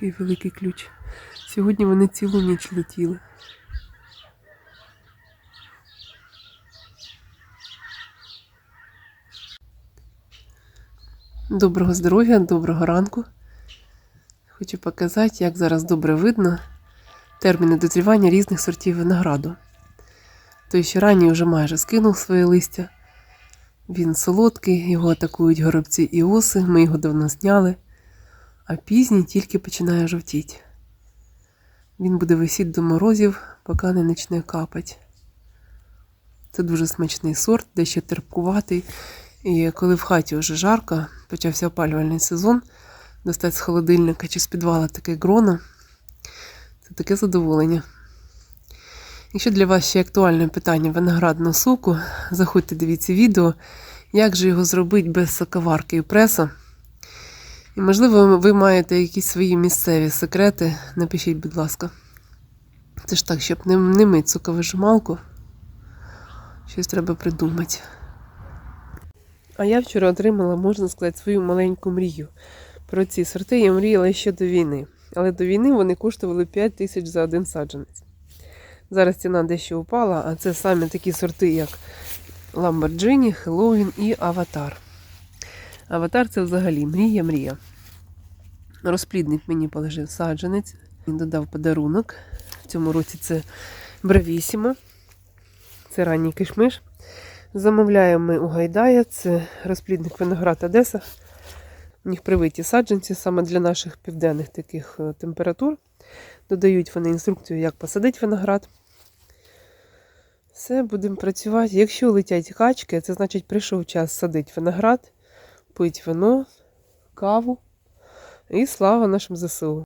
Такий великий ключ. Сьогодні вони цілу ніч летіли. Доброго здоров'я, доброго ранку. Хочу показати, як зараз добре видно терміни дозрівання різних сортів винограду. Той, що ранній вже майже скинув своє листя. Він солодкий, його атакують горобці і оси, ми його давно зняли, а пізній тільки починає жовтіти. Він буде висіти до морозів, поки не почне капати. Це дуже смачний сорт, дещо терпкуватий. І коли в хаті вже жарко, почався опалювальний сезон, достати з холодильника чи з підвала таке гроно, це таке задоволення. Якщо для вас ще актуальне питання виноградного соку, заходьте дивіться відео, як же його зробити без соковарки і преса. Можливо, ви маєте якісь свої місцеві секрети, напишіть, будь ласка. Це ж так, щоб не, не мити соковижималку. Щось треба придумати. А я вчора отримала, можна сказати, свою маленьку мрію. Про ці сорти я мріяла ще до війни. Але до війни вони коштували 5 тисяч за один саджанець. Зараз ціна дещо упала, а це саме такі сорти, як Lamborghini, Хеллоуін і Аватар. Аватар це взагалі мрія-мрія. Розплідник мені полежив саджанець. Він додав подарунок. В цьому році це Бравісімо. Це ранній кишмиш. Замовляємо ми у Гайдая. Це розплідник виноград Одеса. У них привиті саджанці саме для наших південних таких е, температур. Додають вони інструкцію, як посадити виноград. Все, будемо працювати. Якщо летять качки, це значить прийшов час садити виноград, пити вино, каву і слава нашим ЗСУ.